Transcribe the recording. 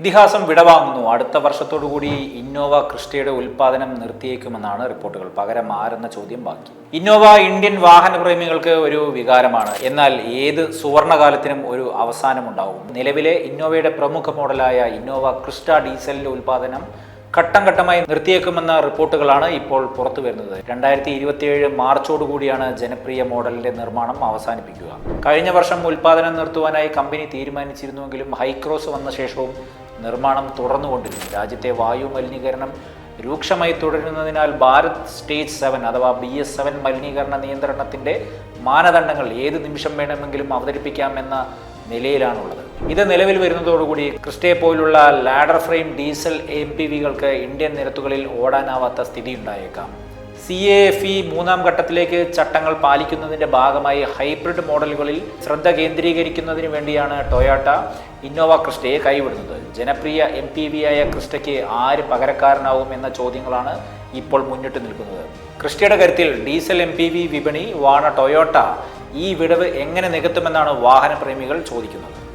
ഇതിഹാസം വിടവാങ്ങുന്നു. അടുത്ത വർഷത്തോടുകൂടി ഇന്നോവ ക്രിസ്റ്റയുടെ ഉൽപ്പാദനം നിർത്തിയേക്കുമെന്നാണ് റിപ്പോർട്ടുകൾ. പകരം ആരെന്ന ചോദ്യം ബാക്കി. ഇന്നോവ ഇന്ത്യൻ വാഹന പ്രേമികൾക്ക് ഒരു വികാരമാണ്. എന്നാൽ ഏത് സുവർണകാലത്തിനും ഒരു അവസാനമുണ്ടാവും. നിലവിലെ ഇന്നോവയുടെ പ്രമുഖ മോഡലായ ഇന്നോവ ക്രിസ്റ്റ ഡീസലിന്റെ ഉൽപ്പാദനം ഘട്ടം ഘട്ടമായി നിർത്തിയേക്കുമെന്ന റിപ്പോർട്ടുകളാണ് ഇപ്പോൾ പുറത്തു വരുന്നത്. രണ്ടായിരത്തി ഇരുപത്തിയേഴ് മാർച്ചോടുകൂടിയാണ് ജനപ്രിയ മോഡലിന്റെ നിർമ്മാണം അവസാനിപ്പിക്കുക. കഴിഞ്ഞ വർഷം ഉൽപ്പാദനം നിർത്തുവാനായി കമ്പനി തീരുമാനിച്ചിരുന്നുവെങ്കിലും ഹൈക്രോസ് വന്ന ശേഷവും നിർമ്മാണം തുടർന്നുകൊണ്ടിരുന്നു. രാജ്യത്തെ വായു മലിനീകരണം രൂക്ഷമായി തുടരുന്നതിനാൽ ഭാരത് സ്റ്റേജ് സെവൻ അഥവാ ബി എസ് സെവൻ മലിനീകരണ നിയന്ത്രണത്തിന്റെ മാനദണ്ഡങ്ങൾ ഏത് നിമിഷം വേണമെങ്കിലും അവതരിപ്പിക്കാമെന്ന നിലയിലാണുള്ളത്. ഇത് നിലവിൽ വരുന്നതോടുകൂടി ക്രിസ്റ്റേ പോലുള്ള ladder frame diesel M P വികൾക്ക് Indian നിരത്തുകളിൽ ഓടാനാവാത്ത സ്ഥിതി ഉണ്ടായേക്കാം സി എ എഫ് ഇ മൂന്നാം ഘട്ടത്തിലേക്ക് ചട്ടങ്ങൾ പാലിക്കുന്നതിന്റെ ഭാഗമായി ഹൈബ്രിഡ് മോഡലുകളിൽ ശ്രദ്ധ കേന്ദ്രീകരിക്കുന്നതിന് വേണ്ടിയാണ് ടൊയാട്ട ഇന്നോവ ക്രിസ്റ്റയെ കൈവിടുന്നത്. ജനപ്രിയ എം പി വി ആയ ക്രിസ്റ്റയ്ക്ക് ആര് പകരക്കാരനാവും എന്ന ചോദ്യങ്ങളാണ് ഇപ്പോൾ മുന്നിട്ട് നിൽക്കുന്നത്. ക്രിസ്റ്റയുടെ കരുത്തിൽ ഡീസൽ എം പി വി വിപണി വാണ ടൊയോട്ട ഈ വിടവ് എങ്ങനെ നികത്തുമെന്നാണ് വാഹനപ്രേമികൾ ചോദിക്കുന്നത്.